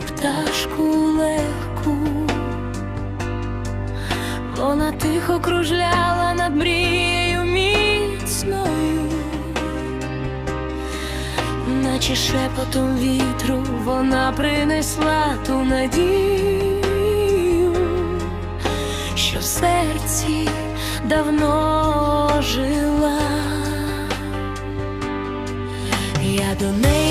пташку легку, вона тихо кружляла над мрією міцною, наче шепотом вітру вона принесла ту надію, що в серці давно жила. Я до неї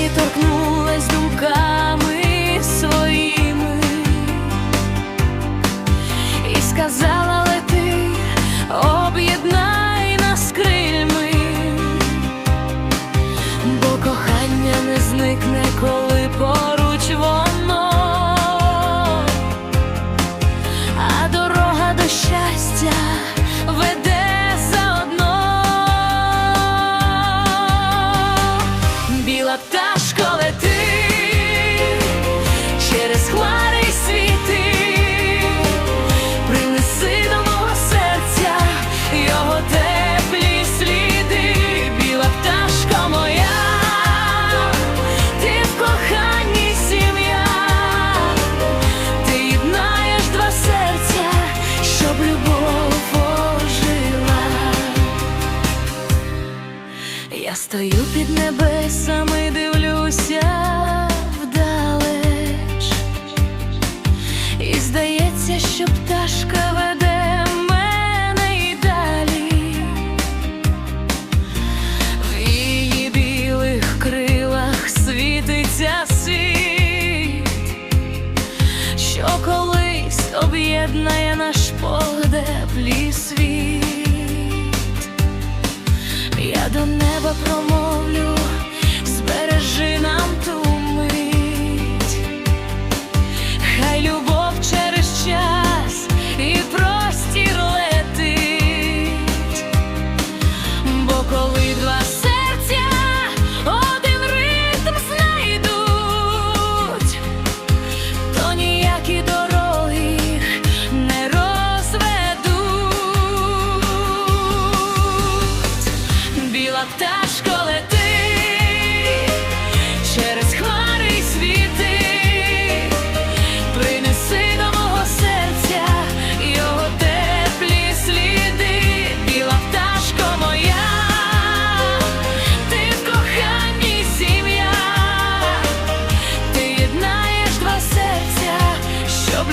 стою під небесами, дивлюся вдалеч, і здається, що пташка веде мене і далі, в її білих крилах світиться світ, що колись об'єднає наш подеплі світ. До неба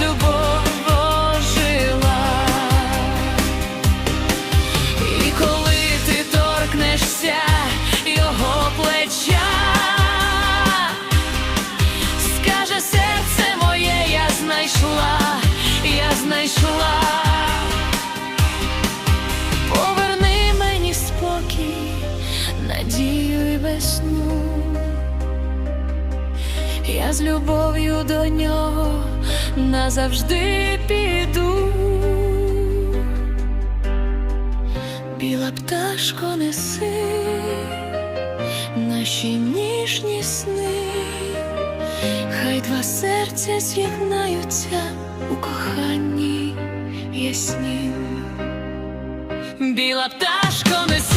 любов ожила. І коли ти торкнешся його плеча, скаже серце моє, я знайшла, я знайшла. Поверни мені спокій, надію і весну. Я з любов'ю до нього назавжди піду. Біла пташко неси наші ніжні сни, хай два серця з'єднаються у коханні ясні. Біла пташко неси